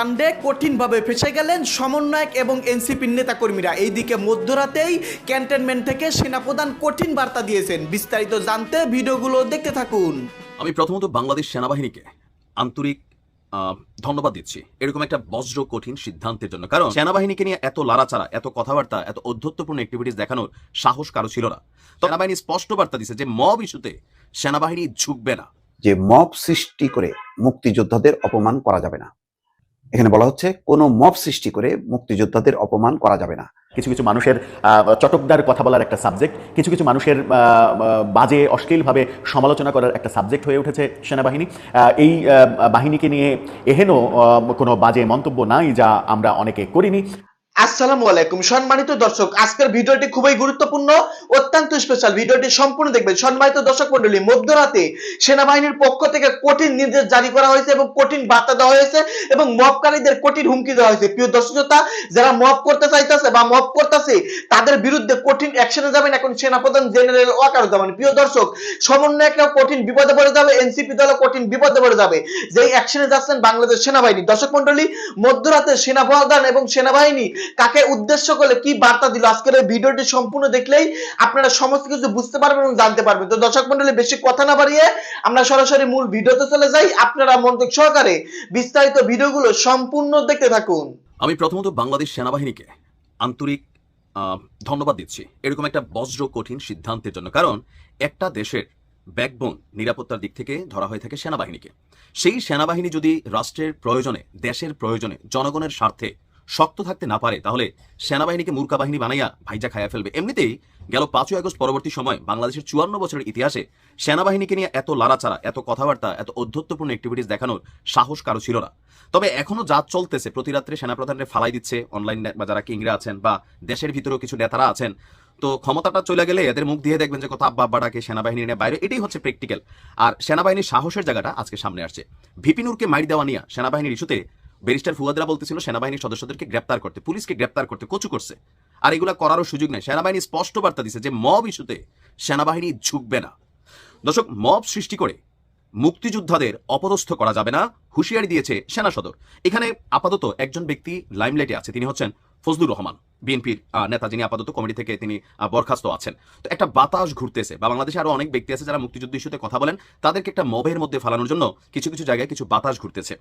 কাণ্ডে কঠিনভাবে ফেসে গেলেন সমন্বয়ক এবং এনসিপির নেতাকর্মীরা। এইদিকে মধ্যরাতেই ক্যান্টনমেন্ট থেকে সেনাপ্রধান কঠিন বার্তা দিয়েছেন। বিস্তারিত জানতে ভিডিওগুলো দেখতে থাকুন। আমি প্রথমত বাংলাদেশ সেনাবাহিনীকে আন্তরিক ধন্যবাদ দিচ্ছি। এরকম একটা বজ্র কঠিন সিদ্ধান্তের জন্য। কারণ সেনাবাহিনীকে নিয়ে এত লাড়াচাড়া এত কথাবার্তা এত অধ্যত্বপূর্ণ অ্যাক্টিভিটিস দেখানোর সাহস কারও ছিল না। তো সেনাবাহিনী স্পষ্ট বার্তা দিছে যে মব ইস্যুতে সেনাবাহিনী ঝুঁকবে না। যে মব সৃষ্টি করে মুক্তিযোদ্ধাদের অপমান করা যাবে না। এখানে বলা হচ্ছে, কোনো মব সৃষ্টি করে মুক্তিযোদ্ধাদের অপমান করা যাবে না। কিছু কিছু মানুষের চটকদার কথা বলার একটা সাবজেক্ট কিছু কিছু মানুষের বাজে, অশ্লীলভাবে সমালোচনা করার একটা সাবজেক্ট হয়ে উঠেছে সেনাবাহিনী। এই বাহিনীকে নিয়ে এহেন কোনো বাজে মন্তব্য নাই যা আমরা অনেকে করিনি। আসসালামু আলাইকুম। সম্মানিত দর্শক, আজকের ভিডিওটি খুবই গুরুত্বপূর্ণ, অত্যন্ত স্পেশাল ভিডিওটি সম্পূর্ণ দেখবেন। সম্মানিত দর্শক মন্ডলী, মধ্যরাতে সেনাবাহিনীর পক্ষ থেকে কঠিন নির্দেশ জারি করা হয়েছে এবং কঠিন বার্তা দেওয়া হয়েছে এবং মবকারীদের কঠিন হুমকি দেওয়া হয়েছে। প্রিয় দর্শকতা যারা মব করতে চাইতেছে বা মব করতেছে, তাদের বিরুদ্ধে কঠিন অ্যাকশনে যাবেন এখন সেনাপ্রধান জেনারেল ওয়াকারুজ্জামান প্রিয় দর্শক সমন্বয়করা কঠিন বিপদে পড়ে যাবে, এনসিপি দল কঠিন বিপদে পড়ে যাবে। যেই অ্যাকশনে যাচ্ছেন বাংলাদেশ সেনাবাহিনী। দর্শক মন্ডলী, মধ্যরাতে সেনাপ্রধান এবং সেনাবাহিনী কাকে উদ্দেশ্য করে কি বার্তা দিল? আজকের এই ভিডিওটি সম্পূর্ণ দেখলেই আপনারা সমস্ত কিছু বুঝতে পারবেন এবং জানতে পারবেন। তো দর্শক মন্ডলী, বেশি কথা না বাড়িয়ে আমরা সরাসরি মূল ভিডিওতে চলে যাই। আপনারা মনোযোগ সহকারে বিস্তারিত ভিডিওগুলো সম্পূর্ণ দেখতে থাকুন। আমি প্রথমত বাংলাদেশ সেনাবাহিনীকে আন্তরিক ধন্যবাদ দিচ্ছি। এরকম একটা বজ্র, কঠিন সিদ্ধান্তের জন্য। কারণ একটা দেশের ব্যাকবোন নিরাপত্তার দিক থেকে ধরা হয়ে থাকে সেনাবাহিনীকে। সেই সেনাবাহিনী যদি রাষ্ট্রের প্রয়োজনে, দেশের প্রয়োজনে, জনগণের স্বার্থে শক্ত থাকতে না পারে, তাহলে সেনাবাহিনীকে মূর্খা বাহিনী বানাইয়া ভাইজা খাইয়া ফেলবে। এমনিতেই গেল পাঁচই আগস্ট পরবর্তী সময় বাংলাদেশের চুয়ান্ন বছরের ইতিহাসে সেনাবাহিনীকে নিয়ে এত লাড়াচাড়া, এত কথাবার্তা, এত অধ্যত্বপূর্ণ অ্যাক্টিভিটিস দেখানোর সাহস কারও ছিল না। তবে এখনও যা চলতেছে, প্রতি রাত্রে সেনাপ্রধানের ফালাই দিচ্ছে অনলাইন বা যারা কিংরা আছেন বা দেশের ভিতরেও কিছু নেতারা আছেন, তো ক্ষমতাটা চলে গেলে এদের মুখ দিয়ে দেখবেন যে কত আব্বা আব্বা ডাকে সেনাবাহিনী নিয়ে বাইরে, এটাই হচ্ছে প্র্যাকটিক্যাল আর সেনাবাহিনীর সাহসের জায়গাটা আজকে সামনে আসছে। ভিপিনুরকে মাইর দেওয়া নিয়ে সেনাবাহিনীর ইস্যুতে ব্যারিস্টার ফুয়াদরা বলতেছিল, সেনাবাহিনীর সদস্যদেরকে গ্রেপ্তার করতে, পুলিশকে গ্রেপ্তার করতে কচু করছে। আর এগুলা করারও সুযোগ নেই। সেনাবাহিনী স্পষ্ট বার্তা দিছে যে, মব ইস্যুতে সেনাবাহিনী ঝুঁকবে না। দর্শক, মব সৃষ্টি করে মুক্তিযোদ্ধাদের অপদস্থ করা যাবে না। হুঁশিয়ারি দিয়েছে সেনা সদর। এখানে আপাতত একজন ব্যক্তি লাইমলাইটে আছে। তিনি হচ্ছেন ফজলুর রহমান, বিএনপির নেতা যিনি আপাতত কমিটি থেকে তিনি বরখাস্ত আছেন। তো একটা বাতাস ঘুরতেছে বা বাংলাদেশে আরও অনেক ব্যক্তি আছে যারা মুক্তিযুদ্ধ ইস্যুতে কথা বলেন, তাদেরকে একটা মবের মধ্যে ফেলানোর জন্য কিছু কিছু জায়গায় কিছু বাতাস ঘুরতেছে।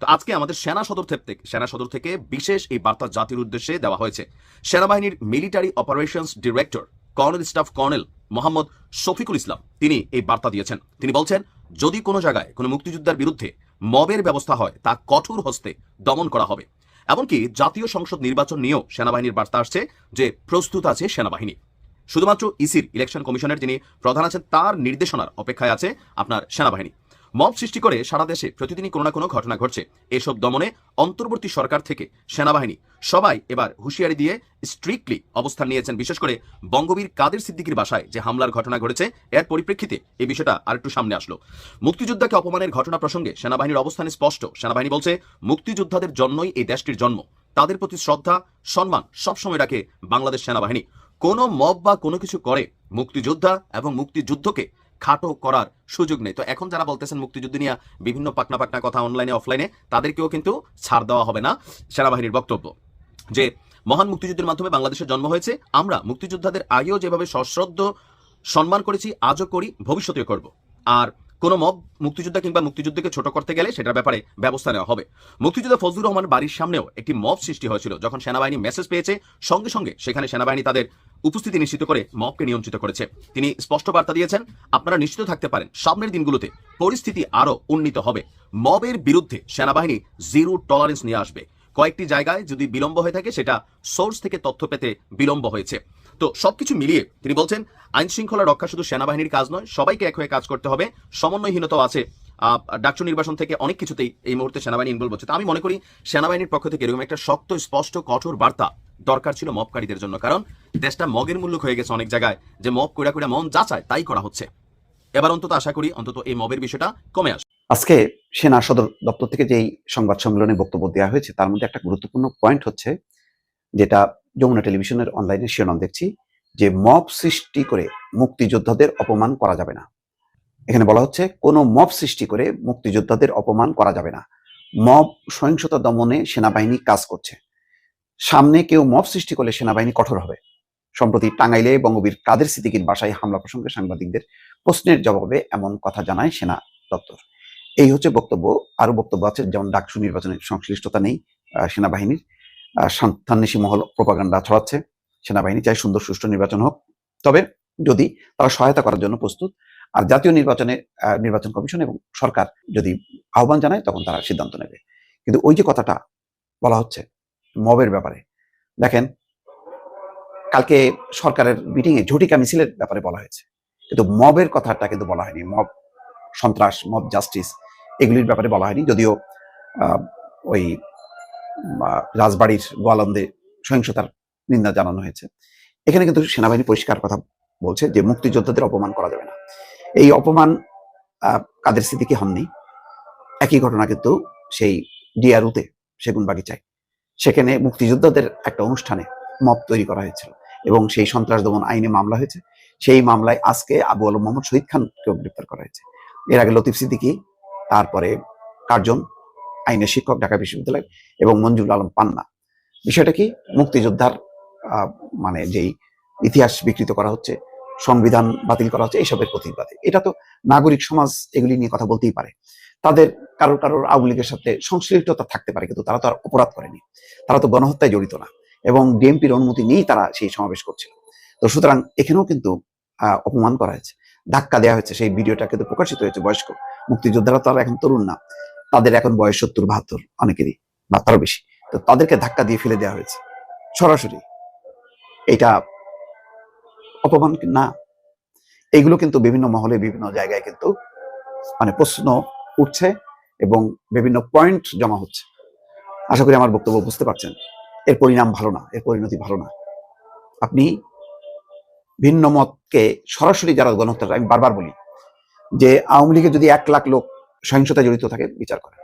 তো আজকে আমাদের সেনা সদর থেকে, সেনা সদর থেকে বিশেষ এই বার্তা জাতির উদ্দেশ্যে দেওয়া হয়েছে। সেনাবাহিনীর military operations director, colonel, staff colonel Mohammad Shafiqul Islam, তিনি এই বার্তা দিয়েছেন। তিনি বলছেন, যদি কোনো জায়গায় কোনো মুক্তিযোদ্ধার বিরুদ্ধে মবের ব্যবস্থা হয়, তা কঠোর হস্তে দমন করা হবে। এমনকি জাতীয় সংসদ নির্বাচন নিয়েও সেনাবাহিনীর বার্তা আসছে যে প্রস্তুত আছে সেনাবাহিনী। শুধুমাত্র ইসির ইলেকশন কমিশনের যিনি প্রধান আছেন, তার নির্দেশনার অপেক্ষায় আছে আপনার সেনাবাহিনী। মব সৃষ্টি করে সারা দেশে প্রতিদিনই কোনো না কোনো ঘটনা ঘটছে। এসব দমনে অন্তর্বর্তী সরকার থেকে সেনাবাহিনী সবাই এবার হুঁশিয়ারি দিয়ে স্ট্রিক্টলি অবস্থান নিয়েছেন, বিশেষ করে বঙ্গবীর কাদের সিদ্দিকির বাসায় যে হামলার ঘটনা ঘটেছে, এর পরিপ্রেক্ষিতে এই বিষয়টা আরেকটু সামনে আসলো। মুক্তিযোদ্ধাকে অপমানের ঘটনা প্রসঙ্গে সেনাবাহিনীর অবস্থান স্পষ্ট। সেনাবাহিনী বলছে, মুক্তিযোদ্ধাদের জন্যই এই দেশটির জন্ম। তাদের প্রতি শ্রদ্ধা, সম্মান সবসময় রাখে বাংলাদেশ সেনাবাহিনী। কোনো মব বা কোনো কিছু করে মুক্তিযোদ্ধা এবং মুক্তিযুদ্ধকে খাটো করার সুযোগ নেই। তো এখন যারা বলতেছেন মুক্তিযুদ্ধ নিয়ে বিভিন্ন পাকনা পাকনা কথা অনলাইনে অফলাইনে তাদেরকেও কিন্তু ছাড় দেওয়া হবে না সেনাবাহিনীর বক্তব্য। যে মহান মুক্তিযুদ্ধের মাধ্যমে বাংলাদেশের জন্ম হয়েছে, আমরা মুক্তিযোদ্ধাদের আগেও যেভাবে সশ্রদ্ধ সম্মান করেছি, আজও করি, ভবিষ্যতেও করব। আর কোন মব মুক্তিযোদ্ধা কিংবা মুক্তিযুদ্ধকে ছোট করতে গেলে সেটার ব্যাপারে ব্যবস্থা নেওয়া হবে। মুক্তিযোদ্ধা ফজলুর রহমান বাড়ির সামনেও একটি মব সৃষ্টি হয়েছিল, যখন সেনাবাহিনী মেসেজ পেয়েছে, সঙ্গে সঙ্গে সেখানে সেনাবাহিনী তাদের উপস্থিতি নিশ্চিত করে মবকে নিয়ন্ত্রিত করেছে। তিনি স্পষ্ট বার্তা দিয়েছেন, আপনারা নিশ্চিত থাকতে পারেন, সামনের দিনগুলোতে পরিস্থিতি আরও উন্নীত হবে। মবের বিরুদ্ধে সেনাবাহিনী জিরো টলারেন্স নিয়ে আসবে। কয়েকটি জায়গায় যদি বিলম্ব হয়ে থাকে, সেটা সোর্স থেকে তথ্য পেতে বিলম্ব হয়েছে। তো সবকিছু মিলিয়ে তিনি বলছেন, আইন শৃঙ্খলা রক্ষা শুধু সেনাবাহিনীর কাজ নয়, সবাইকে এক হয়ে কাজ করতে হবে। সমন্বয়হীনতাও আছে। ডাকসু নির্বাচন থেকে অনেক কিছুতেই এই মুহূর্তে সেনাবাহিনী ইনভলভ হচ্ছে। তো আমি মনে করি, সেনাবাহিনীর পক্ষ থেকে এরকম একটা শক্ত, স্পষ্ট, কঠোর বার্তা দরকার ছিল মবকারীদের জন্য। কারণ দেশটা মগের মূল্য হয়ে গেছে অনেক জায়গায়। যে মপ কইরা কইরা মন যা চায় তাই করা হচ্ছে। এবার অন্তত আশা করি অন্তত এই মবের বিষয়টা কমে আসবে। আজকে সেনা সদর দপ্তর থেকে যেই সংবাদ সম্মেলনে বক্তব্য দেওয়া হয়েছে, তার মধ্যে একটা গুরুত্বপূর্ণ পয়েন্ট হচ্ছে যেটা যমুনা টেলিভিশনের অনলাইনে শিরোনাম দেখছি, যে মব সৃষ্টি করে মুক্তিযোদ্ধাদের অপমান করা যাবে না। এখানে বলা হচ্ছে, কোনো মব সৃষ্টি করে মুক্তিযোদ্ধাদের অপমান করা যাবে না। মব সহিংসতা দমনে সেনাবাহিনী কাজ করছে। সামনে কেউ মব সৃষ্টি করলে সেনাবাহিনী কঠোর হবে। সম্প্রতি টাঙ্গাইলে বঙ্গবীর কাদের সিদ্দিকীর বাসায় হামলা প্রসঙ্গে সাংবাদিকদের প্রশ্নের জবাবে এমন কথা জানায় সেনা দপ্তর। এই হচ্ছে বক্তব্য। আরও বক্তব্য আছে, যেমন ডাকসু নির্বাচনের সংশ্লিষ্টতা নেই সেনাবাহিনীর। সন্তান্বেষী মহল প্রপাগান্ডা ছড়াচ্ছে। সেনাবাহিনী চাই সুন্দর সুষ্ঠু নির্বাচন হোক। তবে যদি তারা সহায়তা করার জন্য প্রস্তুত, আর জাতীয় নির্বাচনে নির্বাচন কমিশন এবং সরকার যদি আহ্বান জানায়, তখন তারা সিদ্ধান্ত নেবে। কিন্তু ওই যে কথাটা বলা হচ্ছে মবের ব্যাপারে, দেখেন, কালকে সরকারের মিটিং এ ঝটিকা মিছিলের ব্যাপারে বলা হয়েছে। কিন্তু মবের কথাটা কিন্তু বলা হয়নি। মব, সন্ত্রাস, মব জাস্টিস, এগুলির ব্যাপারে বলা হয়নি। যদিও ওই রাজবাড়ির গোয়ালন্দে সহিংসতার নিন্দা জানানো হয়েছে। এখানে কিন্তু সেনাবাহিনী পরিষ্কার কথা বলছে যে মুক্তিযোদ্ধাদের অপমান করা যাবে না। এই অপমান কাদের স্মৃতিকে হননি? একই ঘটনা কিন্তু সেই ডিআরউতে সেগুন বাগিচায় সেখানে মুক্তিযোদ্ধাদের একটা অনুষ্ঠানে মব তৈরি করা হয়েছিল এবং সেই সন্ত্রাস দমন আইনে মামলা হয়েছে। সেই মামলায় আজকে আবু আলম মোহাম্মদ শহীদ খানকেও গ্রেপ্তার করা হয়েছে। এর আগে লতিফ সিদ্দিকী, তারপরে কার্জন আইনের শিক্ষক ঢাকা বিশ্ববিদ্যালয় এবং মঞ্জুর আলম পান্না। বিষয়টা কি? মুক্তিযোদ্ধার মানে যেই ইতিহাস বিকৃত করা হচ্ছে, সংবিধান বাতিল করা হচ্ছে এইসবের প্রতিবাদে। এটা তো নাগরিক সমাজ এগুলি নিয়ে কথা বলতেই পারে। তাদের কারোর কারোর আওয়ামী লীগের সাথে সংশ্লিষ্টতা থাকতে পারে, কিন্তু তারা তো আর অপরাধ করেনি। তারা তো গণহত্যায় জড়িত না এবং ডিএমপির অনুমতি নিয়েই তারা সেই সমাবেশ করছিল। তো সুতরাং এখানেও কিন্তু অপমান করা হয়েছে, ধাক্কা দেওয়া হয়েছে। সেই ভিডিওটা কিন্তু প্রকাশিত হয়েছে বয়স্ক মুক্তিযোদ্ধারা তো আর এখন তরুণ না। তাদের এখন বয়স সত্তর, বাহাত্তর, অনেকেরই, বা তারও বেশি। তো তাদেরকে ধাক্কা দিয়ে ফেলে দেওয়া হয়েছে। সরাসরি। এটা অপমান না। এইগুলো কিন্তু বিভিন্ন মহলে, বিভিন্ন জায়গায় কিন্তু মানে প্রশ্ন উঠছে এবং বিভিন্ন পয়েন্ট জমা হচ্ছে। আশা করি আমার বক্তব্য বুঝতে পারছেন। এর পরিণাম ভালো না, এর পরিণতি ভালো না। আপনি ভিন্ন মতকে সরাসরি যারা গণহত্যা আমি বারবার বলি যে আওয়ামী লীগে যদি এক লাখ লোক সহিংসতায় জড়িত থাকে, বিচার করেন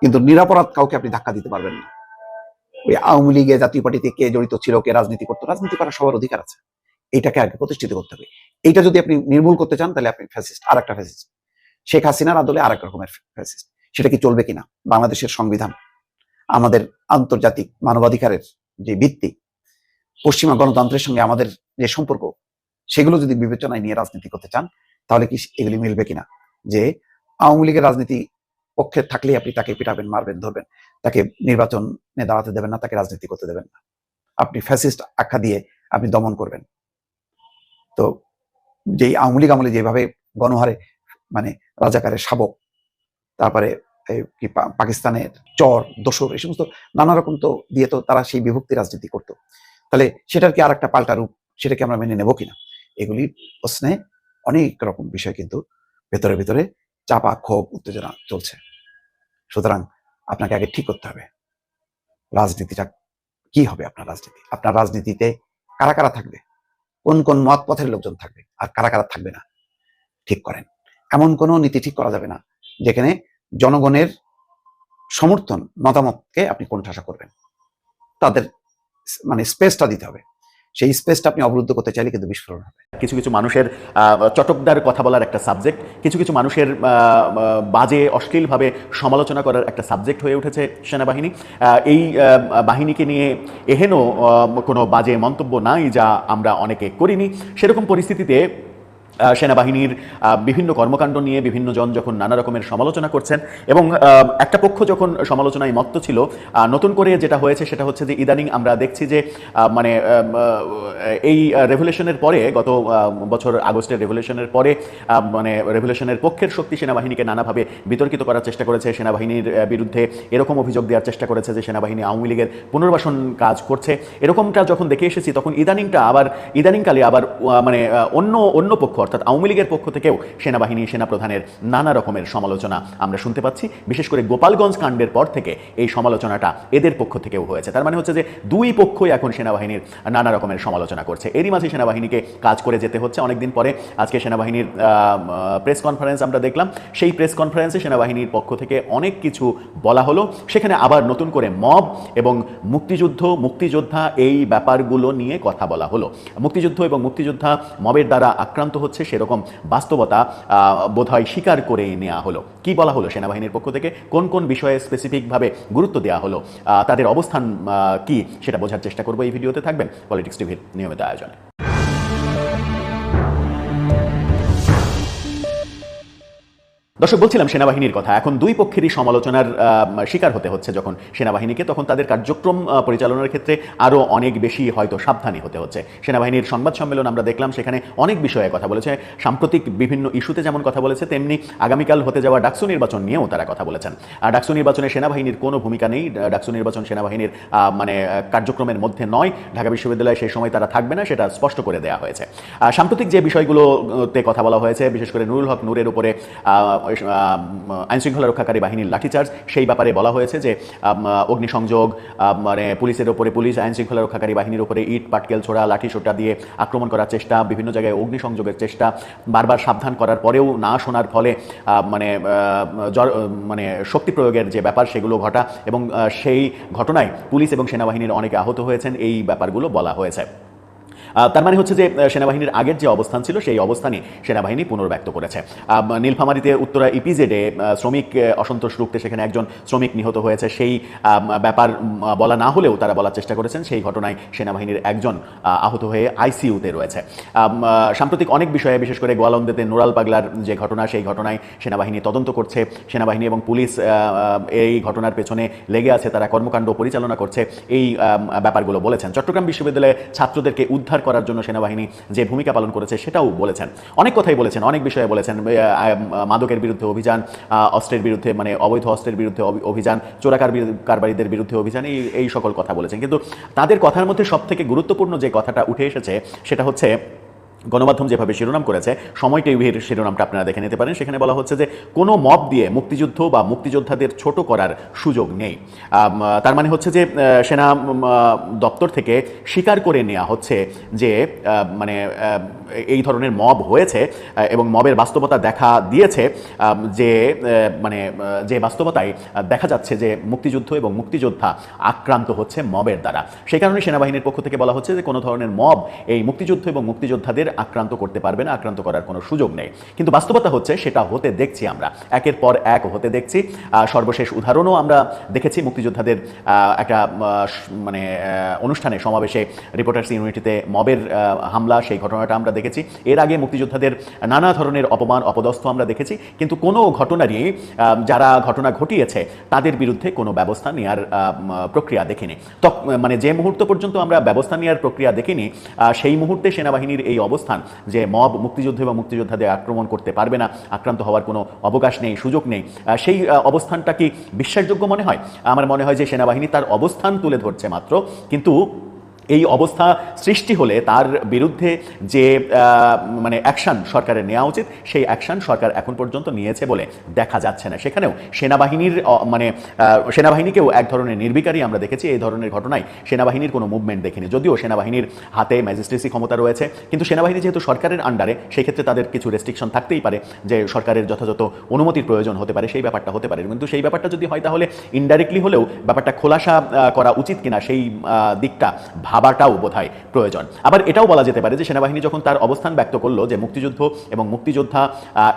কিন্তু নিরাপরাধ কাউকে আপনি ধাক্কা দিতে পারবেন না। ওই আওয়ামী লীগে জাতীয় পার্টিতে কে জড়িত ছিল, কে রাজনীতি করতো, রাজনীতি করার সবার অধিকার আছে। এইটাকে আগে প্রতিষ্ঠিত করতে হবে। এইটা যদি আপনি নির্মূল করতে চান, তাহলে আপনি ফ্যাসিস্ট আর একটা ফ্যাসিস্ট শেখ হাসিনার আদলে আর এক রকমের ফ্যাসিস্ট সেটা কি চলবে কিনা? বাংলাদেশের সংবিধান, আমাদের আন্তর্জাতিক মানবাধিকারের যে ভিত্তি, পশ্চিমা গণতন্ত্রের সঙ্গে আমাদের যে সম্পর্ক, সেগুলো যদি বিবেচনায় নিয়ে রাজনীতি করতে চান, তাহলে কি এগুলি মিলবে কিনা? যে আওয়ামী লীগের রাজনীতি পক্ষে থাকলে আপনি তাকে পিটাবেন, মারবেন, ধরবেন। তাকে নির্বাচনে দাঁড়াতে দেবেন না, তাকে রাজনীতি করতে দেবেন না। আপনি ফ্যাসিস্ট আখ্যা দিয়ে আপনি দমন করবেন। তো যেই আওয়ামী লীগ আমলে যেভাবে গণহারে মানে রাজাকারের শাবক, তারপরে কি পাকিস্তানের চর, দোসর, এই সমস্ত নানা রকম তো দিয়ে তো তারা সেই বিভক্তি রাজনীতি করতো। তাহলে সেটার কি আর একটা পাল্টা রূপ সেটাকে আমরা মেনে নেব কিনা? এগুলি প্রশ্নে অনেক রকম বিষয় কিন্তু ভেতরে ভেতরে চাপা ক্ষোভ, উত্তেজনা চলছে। সুতরাং আপনাকে আগে ঠিক করতে হবে। রাজনীতিটা কি হবে আপনার রাজনীতি? আপনার রাজনীতিতে কারা কারা থাকবে? কোন কোন মত পথের লোকজন থাকবে? আর কারা কারা থাকবে না? ঠিক করেন। এমন কোনো নীতি ঠিক করা যাবে না, যেখানে জনগণের সমর্থন, মতামতকে আপনি কোণঠাসা করবেন। তাদের মানে স্পেসটা দিতে হবে। সেই স্পেসটা আপনি অবরুদ্ধ করতে চাইলে কিন্তু বিস্ফোরণ হবে। কিছু কিছু মানুষের চটকদার কথা বলার একটা সাবজেক্ট কিছু কিছু মানুষের বাজে, অশ্লীলভাবে সমালোচনা করার একটা সাবজেক্ট হয়ে উঠেছে সেনাবাহিনী। এই বাহিনীকে নিয়ে এহেন কোনো বাজে মন্তব্য নাই যা আমরা অনেকে করিনি। সেরকম পরিস্থিতিতে সেনাবাহিনীর বিভিন্ন কর্মকাণ্ড নিয়ে বিভিন্ন জন যখন নানা রকমের সমালোচনা করছেন এবং একটা পক্ষ যখন সমালোচনায় মত্ত ছিল নতুন করে যেটা হয়েছে সেটা হচ্ছে যে ইদানিং আমরা দেখছি যে মানে এই রেভলিউশনের পরে গত বছর আগস্টের রেভলিউশনের পরে মানে রেভলিউশনের পক্ষের শক্তি সেনাবাহিনীকে নানাভাবে বিতর্কিত করার চেষ্টা করেছে, সেনাবাহিনীর বিরুদ্ধে এরকম অভিযোগ দেওয়ার চেষ্টা করেছে যে সেনাবাহিনী আওয়ামী লীগের পুনর্বাসন কাজ করছে। এরকমটা যখন দেখে এসেছি, তখন ইদানিংটা আবার, ইদানিংকালে আবার মানে অন্য অন্য পক্ষ অর্থাৎ আওয়ামী লীগের পক্ষ থেকেও সেনাবাহিনী সেনাপ্রধানের নানা রকমের সমালোচনা আমরা শুনতে পাচ্ছি। বিশেষ করে গোপালগঞ্জ কাণ্ডের পর থেকে এই সমালোচনাটা এদের পক্ষ থেকেও হয়েছে। তার মানে হচ্ছে যে দুই পক্ষই এখন সেনাবাহিনীর নানা রকমের সমালোচনা করছে। এরই মাঝে সেনাবাহিনীকে কাজ করে যেতে হচ্ছে। অনেকদিন পরে আজকে সেনাবাহিনীর প্রেস কনফারেন্স আমরা দেখলাম। সেই প্রেস কনফারেন্সে সেনাবাহিনীর পক্ষ থেকে অনেক কিছু বলা হলো। সেখানে আবার নতুন করে মব এবং মুক্তিযুদ্ধ, মুক্তিযোদ্ধা এই ব্যাপারগুলো নিয়ে কথা বলা হলো। মুক্তিযুদ্ধ এবং মুক্তিযোদ্ধা মবের দ্বারা আক্রান্ত হচ্ছে হচ্ছে সেরকম বাস্তবতা বোধ হয় স্বীকার করে নেওয়া হলো। কি বলা হলো সেনাবাহিনীর পক্ষ থেকে? কোন কোন বিষয়ে স্পেসিফিকভাবে গুরুত্ব দেওয়া হলো? তাদের অবস্থান কি? সেটা বোঝার চেষ্টা করব এই ভিডিওতে। থাকবেন পলিটিক্স টিভির নিয়মিত আয়োজনে। দর্শক, বলছিলাম সেনাবাহিনীর কথা। এখন দুই পক্ষেরই সমালোচনার শিকার হতে হচ্ছে যখন সেনাবাহিনীকে, তখন তাদের কার্যক্রম পরিচালনার ক্ষেত্রে আরও অনেক বেশি হয়তো সাবধানী হতে হচ্ছে। সেনাবাহিনীর সংবাদ সম্মেলন আমরা দেখলাম, সেখানে অনেক বিষয়ে কথা বলেছে। সাম্প্রতিক বিভিন্ন ইস্যুতে যেমন কথা বলেছে, তেমনি আগামীকাল হতে যাওয়া ডাকসু নির্বাচন নিয়েও তারা কথা বলেছেন। আর ডাকসু নির্বাচনে সেনাবাহিনীর কোনো ভূমিকা নেই। ডাকসু নির্বাচন সেনাবাহিনীর মানে কার্যক্রমের মধ্যে নয়। ঢাকা বিশ্ববিদ্যালয়ে সেই সময় তারা থাকবে না, সেটা স্পষ্ট করে দেওয়া হয়েছে। সাম্প্রতিক যে বিষয়গুলোতে কথা বলা হয়েছে, বিশেষ করে নুরুল হক নূরের উপরে আইন শৃঙ্খলা রক্ষাকারী বাহিনীর লাঠিচার্জ। সেই ব্যাপারে বলা হয়েছে যে অগ্নিসংযোগ মানে পুলিশের উপরে পুলিশ আইন শৃঙ্খলা রক্ষাকারী বাহিনীর উপরে ইট, পাটকেল ছোড়া, লাঠি সোটা দিয়ে আক্রমণ করার চেষ্টা, বিভিন্ন জায়গায় অগ্নিসংযোগের চেষ্টা, বারবার সাবধান করার পরেও না শোনার ফলে মানে মানে শক্তি প্রয়োগের যে ব্যাপার সেগুলো ঘটা এবং সেই ঘটনায় পুলিশ এবং সেনাবাহিনীর অনেকে আহত হয়েছেন, এই ব্যাপারগুলো বলা হয়েছে। তার মানে হচ্ছে যে সেনাবাহিনীর আগের যে অবস্থান ছিল, সেই অবস্থানই সেনাবাহিনী পুনর্ব্যক্ত করেছে। নীলফামারীতে উত্তরা ইপিজেডে শ্রমিক অসন্তোষ রুখতে সেখানে একজন শ্রমিক নিহত হয়েছে। সেই ব্যাপার বলা না হলেও তারা বলার চেষ্টা করেছেন, সেই ঘটনায় সেনাবাহিনীর একজন আহত হয়ে আইসিইউতে রয়েছে। সাম্প্রতিক অনেক বিষয়ে, বিশেষ করে গোয়ালন্দেতে নোরাল পাগলার যে ঘটনা, সেই ঘটনায় সেনাবাহিনী তদন্ত করছে। সেনাবাহিনী এবং পুলিশ এই ঘটনার পেছনে লেগে আছে, তারা কর্মকাণ্ড পরিচালনা করছে, এই ব্যাপারগুলো বলেছেন। চট্টগ্রাম বিশ্ববিদ্যালয়ে ছাত্রদেরকে উদ্ধার করার জন্য সেনাবাহিনী যে ভূমিকা পালন করেছে সেটাও বলেছেন। অনেক কথাই বলেছেন, অনেক বিষয়ে বলেছেন। মাদকের বিরুদ্ধে অভিযান অস্ত্রের বিরুদ্ধে মানে অবৈধ অস্ত্রের বিরুদ্ধে অভি- অভিযান, চোরাকার কারবারিদের বিরুদ্ধে অভিযান, এই এই সকল কথা বলেছেন। কিন্তু তাদের কথার মধ্যে সব থেকে গুরুত্বপূর্ণ যে কথাটা উঠে এসেছে সেটা হচ্ছে গণমাধ্যম যেভাবে শিরোনাম করেছে, সময় টিভির শিরোনামটা আপনারা দেখে নিতে পারেন। সেখানে বলা হচ্ছে যে, কোনো মব দিয়ে মুক্তিযুদ্ধ বা মুক্তিযোদ্ধাদের ছোট করার সুযোগ নেই। তার মানে হচ্ছে যে সেনা দপ্তর থেকে স্বীকার করে নেওয়া হচ্ছে যে মানে এই ধরনের মব হয়েছে এবং মবের বাস্তবতা দেখা দিয়েছে যে মানে যে বাস্তবতায় দেখা যাচ্ছে যে মুক্তিযুদ্ধ এবং মুক্তিযোদ্ধা আক্রান্ত হচ্ছে মবের দ্বারা। সেই কারণে সেনাবাহিনীর পক্ষ থেকে বলা হচ্ছে যে, কোনো ধরনের মব এই মুক্তিযুদ্ধ এবং মুক্তিযোদ্ধাদের আক্রান্ত করতে পারবে না, আক্রান্ত করার কোনো সুযোগ নেই। কিন্তু বাস্তবতা হচ্ছে, সেটা হতে দেখছি আমরা। একের পর এক হতে দেখছি। সর্বশেষ উদাহরণও আমরা দেখেছি। মুক্তিযোদ্ধাদের একটা মানে অনুষ্ঠানে, সমাবেশে রিপোর্টার্স ইউনিটিতে মবের হামলা, সেই ঘটনাটা আমরা দেখেছি। এর আগে মুক্তিযোদ্ধাদের নানা ধরনের অপমান, অপদস্থ আমরা দেখেছি। কিন্তু কোনো ঘটনারই যারা ঘটনা ঘটিয়েছে, তাদের বিরুদ্ধে কোনো ব্যবস্থা নেওয়ার প্রক্রিয়া দেখিনি। তো মানে যে মুহূর্ত পর্যন্ত আমরা ব্যবস্থা নেওয়ার প্রক্রিয়া দেখিনি সেই মুহূর্তে সেনাবাহিনীর এই অবস্থান যে মব মুক্তিযুদ্ধ এবং মুক্তিযোদ্ধাদের আক্রমণ করতে পারবে না, আক্রান্ত হওয়ার কোনো অবকাশ নেই, সুযোগ নেই। সেই অবস্থানটা কি বিশ্বাসযোগ্য মনে হয়? আমার মনে হয় যে সেনাবাহিনী তার অবস্থান তুলে ধরছে মাত্র, কিন্তু এই অবস্থা সৃষ্টি হলে তার বিরুদ্ধে যে মানে অ্যাকশন সরকারের নেওয়া উচিত, সেই অ্যাকশন সরকার এখন পর্যন্ত নিয়েছে বলে দেখা যাচ্ছে না। সেখানেও সেনাবাহিনীর মানে সেনাবাহিনীকেও এক ধরনের নির্বিকারী আমরা দেখেছি, এই ধরনের ঘটনায় সেনাবাহিনীর কোনো মুভমেন্ট দেখিনি। যদিও সেনাবাহিনীর হাতে ম্যাজিস্ট্রেসি ক্ষমতা রয়েছে, কিন্তু সেনাবাহিনী যেহেতু সরকারের আন্ডারে সেই ক্ষেত্রে তাদের কিছু রেস্ট্রিকশন থাকতেই পারে যে, সরকারের যথাযথ অনুমতির প্রয়োজন হতে পারে, সেই ব্যাপারটা হতে পারে। কিন্তু সেই ব্যাপারটা যদি হয়, তাহলে ইনডাইরেক্টলি হলেও ব্যাপারটা খোলাসা করা উচিত কিনা, সেই দিকটা ভাবাটাও বোধহয় প্রয়োজন। আবার এটাও বলা যেতে পারে যে সেনাবাহিনী যখন তার অবস্থান ব্যক্ত করল যে মুক্তিযুদ্ধ এবং মুক্তিযোদ্ধা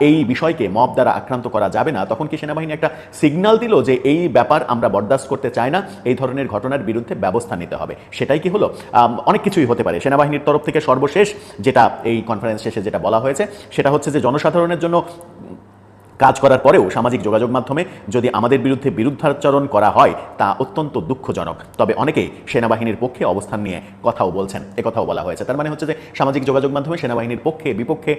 এই বিষয়কে মব দ্বারা আক্রান্ত করা যাবে না, তখন কি সেনাবাহিনী একটা সিগন্যাল দিল যে এই ব্যাপার আমরা বরদাস্ত করতে চাই না, এই ধরনের ঘটনার বিরুদ্ধে ব্যবস্থা নিতে হবে? সেটাই কি হলো? অনেক কিছুই হতে পারে। সেনাবাহিনীর তরফ থেকে সর্বশেষ যেটা এই কনফারেন্স শেষে যেটা বলা হয়েছে, সেটা হচ্ছে যে জনসাধারণের জন্য কাজ করার পরেও সামাজিক যোগাযোগ মাধ্যমে যদি আমাদের বিরুদ্ধে বিরুদ্ধাচরণ করা হয়, তা অত্যন্ত দুঃখজনক। তবে অনেকেই সেনাবাহিনীর পক্ষে অবস্থান নিয়ে কথাও বলছেন। কথাও বলা হয়েছে। তার মানে হচ্ছে যে, সামাজিক যোগাযোগ মাধ্যমে সেনাবাহিনীর পক্ষে, বিপক্ষে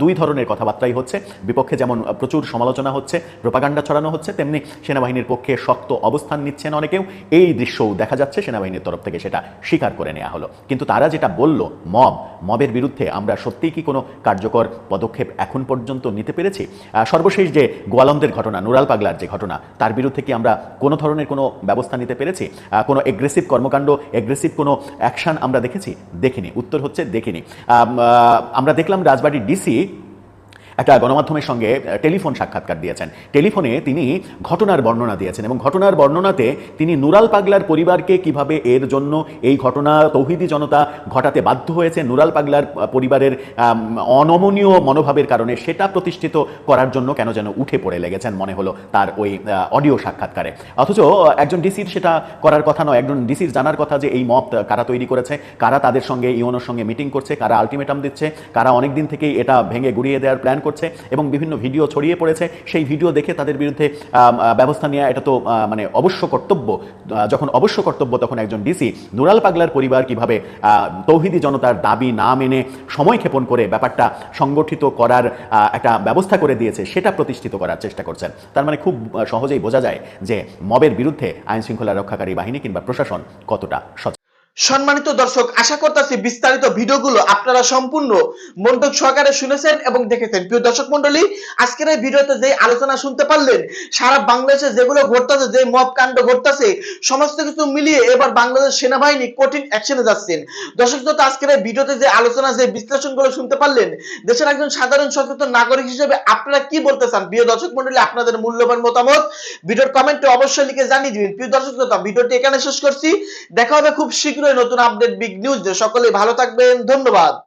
দুই ধরনের কথাবার্তাই হচ্ছে। বিপক্ষে যেমন প্রচুর সমালোচনা হচ্ছে, প্রোপাগান্ডা ছড়ানো হচ্ছে, তেমনি সেনাবাহিনীর পক্ষে শক্ত অবস্থান নিচ্ছেন অনেকেও। এই দৃশ্যও দেখা যাচ্ছে সেনাবাহিনীর তরফ থেকে সেটা স্বীকার করে নেওয়া হলো। কিন্তু তারা যেটা বলল, মব, মবের বিরুদ্ধে আমরা সত্যিই কি কোনো কার্যকর পদক্ষেপ এখন পর্যন্ত নিতে পেরেছি? সর্বশেষ যে গোয়ালন্দের ঘটনা, নুরাল পাগলার যে ঘটনা, তার বিরুদ্ধে কি আমরা কোনো ধরনের কোনো ব্যবস্থা নিতে পেরেছি? কোনো এগ্রেসিভ কর্মকাণ্ড এগ্রেসিভ কোনো অ্যাকশান আমরা দেখেছি? দেখিনি। উত্তর হচ্ছে দেখিনি। আমরা দেখলাম রাজবাড়ির ডিসি একটা গণমাধ্যমের সঙ্গে টেলিফোন সাক্ষাৎকার দিয়েছেন। টেলিফোনে তিনি ঘটনার বর্ণনা দিয়েছেন এবং ঘটনার বর্ণনাতে তিনি নুরাল পাগলার পরিবারকে কীভাবে এর জন্য এই ঘটনা তৌহিদি জনতা ঘটাতে বাধ্য হয়েছে, নুরাল পাগলার পরিবারের অনমনীয় মনোভাবের কারণে সেটা প্রতিষ্ঠিত করার জন্য কেন যেন উঠে পড়ে লেগেছেন মনে হলো তার ওই অডিও সাক্ষাৎকারে। অথচ একজন ডিসির সেটা করার কথা নয়, একজন ডিসির জানার কথা যে এই মত কারা তৈরি করেছে, কারা তাদের সঙ্গে ইউনোর সঙ্গে মিটিং করছে, কারা আলটিমেটাম দিচ্ছে, কারা অনেক দিন থেকেই এটা ভেঙে গুড়িয়ে দেওয়ার প্ল্যান করছে এবং বিভিন্ন ভিডিও ছড়িয়ে পড়েছে। সেই ভিডিও দেখে তাদের বিরুদ্ধে ব্যবস্থা নেওয়া এটা তো মানে অবশ্য কর্তব্য। যখন অবশ্য কর্তব্য তখন একজন ডিসি, নুরাল পাগলার পরিবার কীভাবে তৌহিদি জনতার দাবি না মেনে সময় ক্ষেপণ করে ব্যাপারটা সংগঠিত করার একটা ব্যবস্থা করে দিয়েছে, সেটা প্রতিষ্ঠিত করার চেষ্টা করছেন। তার মানে খুব সহজেই বোঝা যায় যে মবের বিরুদ্ধে আইন শৃঙ্খলা রক্ষাকারী বাহিনী কিংবা প্রশাসন কতটা সচেতন। সম্মানিত দর্শক, আশা করতেছি বিস্তারিত ভিডিওগুলো আপনারা সম্পূর্ণ মনোযোগ সহকারে শুনেছেন এবং দেখেছেন। প্রিয় দর্শক মন্ডলী আজকের এই ভিডিওতে যে আলোচনা শুনতে পারলেন, সারা বাংলাদেশে যেগুলো ঘটতেছে, যে মব কাণ্ড ঘটতেছে, সমস্ত কিছু মিলিয়ে এবার বাংলাদেশ সেনাবাহিনী কঠিন অ্যাকশনে যাচ্ছেন। দর্শক যত আজকের এই ভিডিওতে যে আলোচনা, যে বিশ্লেষণগুলো শুনতে পারলেন, দেশের একজন সাধারণ সচেতন নাগরিক হিসেবে আপনারা কি বলতে চান? প্রিয় দর্শক মন্ডলী আপনাদের মূল্যবান মতামত, ভিডিওর কমেন্টে অবশ্যই লিখে জানিয়ে দিবেন। প্রিয় দর্শক ভিডিওটি এখানে শেষ করছি। দেখা হবে খুব শীঘ্রই নতুন আপডেট বিগ নিউজ সকলে ভালো থাকবেন। ধন্যবাদ।